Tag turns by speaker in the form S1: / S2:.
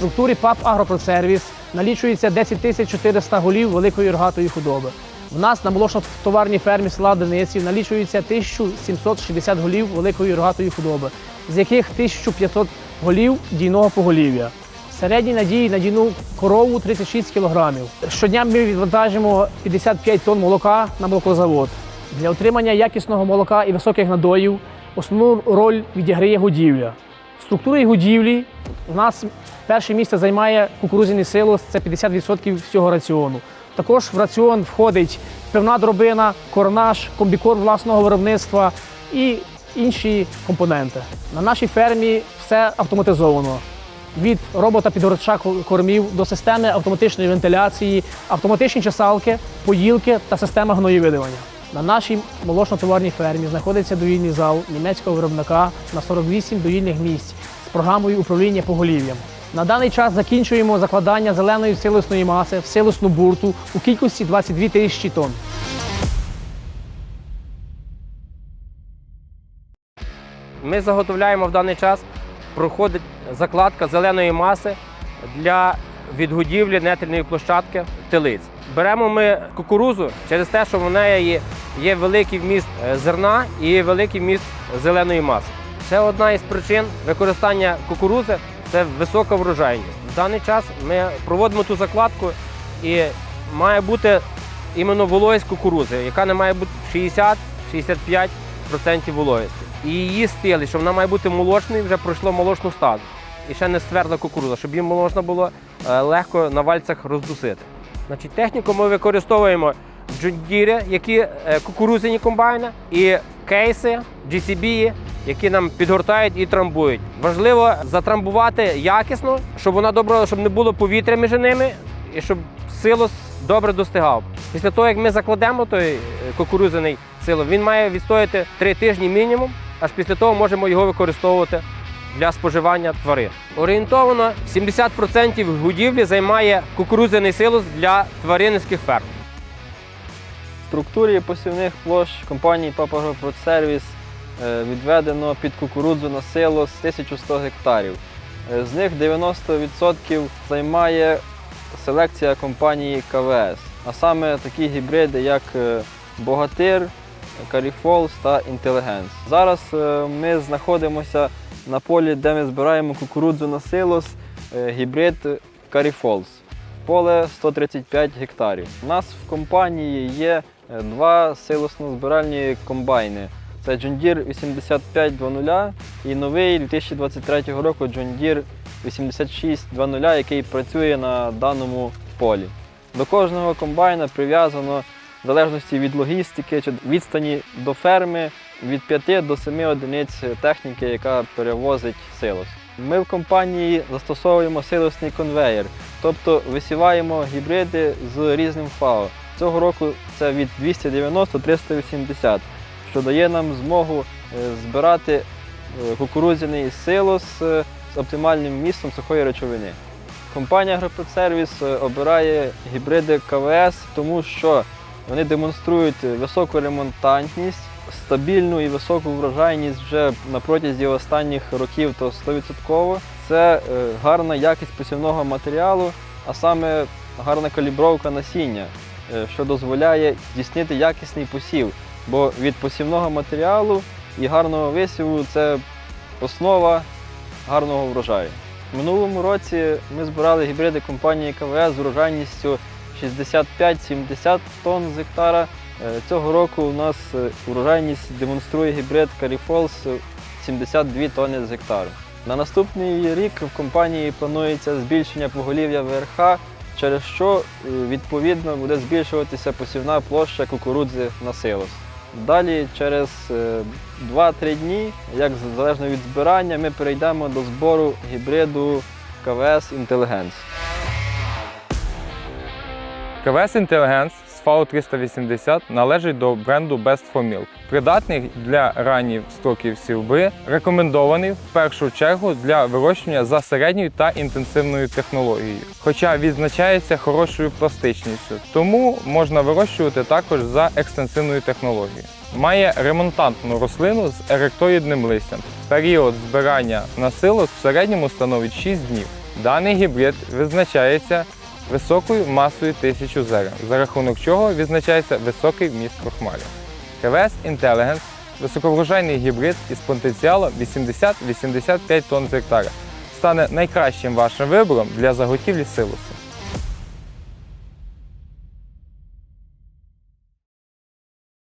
S1: структурі ПАП Агропродсервіс налічується 10 тисяч 400 голів великої рогатої худоби. В нас на молочно-товарній фермі села Дениців налічується 1760 голів великої рогатої худоби, з яких 1500 голів дійного поголів'я. Середній надії на дійну корову 36 кілограмів. Щодня ми відвантажимо 55 тонн молока на молокозавод. Для отримання якісного молока і високих надоїв основну роль відіграє годівля. Структурою годівлі у нас перше місце займає кукурудзяний силос, це 50% всього раціону. Також в раціон входить пивна дробина, корнаш, комбікорм власного виробництва і інші компоненти. На нашій фермі все автоматизовано. Від робота підгорача кормів до системи автоматичної вентиляції, автоматичні чесалки, поїлки та система гноєвидування. На нашій молочно-товарній фермі знаходиться доїльний зал німецького виробника на 48 доїльних місць з програмою управління поголів'ям. На даний час закінчуємо закладання зеленої силосної маси в силосну бурту у кількості 22 тисячі тонн.
S2: Ми заготовляємо в даний час, проходить закладка зеленої маси для відгодівлі нетельної площадки телиць. Беремо ми кукурузу через те, що в неї є, великий вміст е, зерна і великий вміст зеленої маси. Ще одна із причин використання кукурузи це висока врожайність. В даний час ми проводимо ту закладку і має бути іменно вологість кукурузи, яка не має бути 60-65% вологості. І її стили, що вона має бути молочною, вже пройшло молочну стадію. І ще не ствердла кукуруза, щоб їм можна було е, легко на вальцях роздусити. Значить, техніку ми використовуємо джундіри, які е, кукурузяні комбайни, і кейси, GCB, які нам підгортають і трамбують. Важливо затрамбувати якісно, щоб вона добре, щоб не було повітря між ними і щоб силос добре достигав. Після того, як ми закладемо той е, силос, він має відстояти 3 тижні мінімум, аж після того можемо його використовувати для споживання тварин. Орієнтовано 70% годівлі займає кукурудзяний силос для тваринницьких ферм.
S3: В структурі посівних площ компанії Папагропродсервіс відведено під кукурудзу на силос 1100 гектарів. Е, З них 90% займає селекція компанії КВС, а саме такі гібриди, як е, Богатир, Каріфолс та Інтелігенс. Зараз е, ми знаходимося на полі, де ми збираємо кукурудзу на силос, е, гібрид Каріфолс. Поле 135 гектарів. У нас в компанії є е, два силосно-збиральні комбайни. Це John Deere 8520 і новий 2023 року John Deere 8620, який працює на даному полі. До кожного комбайна прив'язано в залежності від логістики чи відстані до ферми від 5 до 7 одиниць техніки, яка перевозить силос. Ми в компанії застосовуємо силосний конвеєр, тобто висіваємо гібриди з різним ФАО. Цього року це від 290-380, що дає нам змогу е, збирати е, кукурудзяний силос е, з оптимальним вмістом сухої речовини. Компанія Агропродсервіс обирає гібриди КВС, тому що вони демонструють високу ремонтантність, стабільну і високу врожайність вже на протязі останніх років, то 100%. Це гарна якість посівного матеріалу, а саме гарна калібровка насіння, що дозволяє здійснити якісний посів. Бо від посівного матеріалу і гарного висіву це основа гарного врожаю. В минулому році ми збирали гібриди компанії КВС з врожайністю 65-70 тонн з гектара. Е, Цього року у нас е, урожайність демонструє гібрид Каріфолс 72 тонни з гектару. На наступний рік в компанії планується збільшення поголів'я ВРХ, через що е, відповідно буде збільшуватися посівна площа кукурудзи на силос. Далі через е, 2-3 дні, як залежно від збирання, ми перейдемо до збору гібриду КВС Інтелігенс.
S4: КВС з FAO 380 належить до бренду Best for Milk. Придатний для ранніх строків сівби, рекомендований в першу чергу для вирощування за середньою та інтенсивною технологією, хоча відзначається хорошою пластичністю, тому можна вирощувати також за екстенсивною технологією. Має ремонтантну рослину з еректоїдним листям. Період збирання на силос в середньому становить 6 днів. Даний гібрид визначається високою масою тисячу зерен, за рахунок чого відзначається високий вміст крохмалю. КВС Intelligence – високоврожайний гібрид із потенціалом 80-85 тонн з гектара стане найкращим вашим вибором для заготівлі силосу.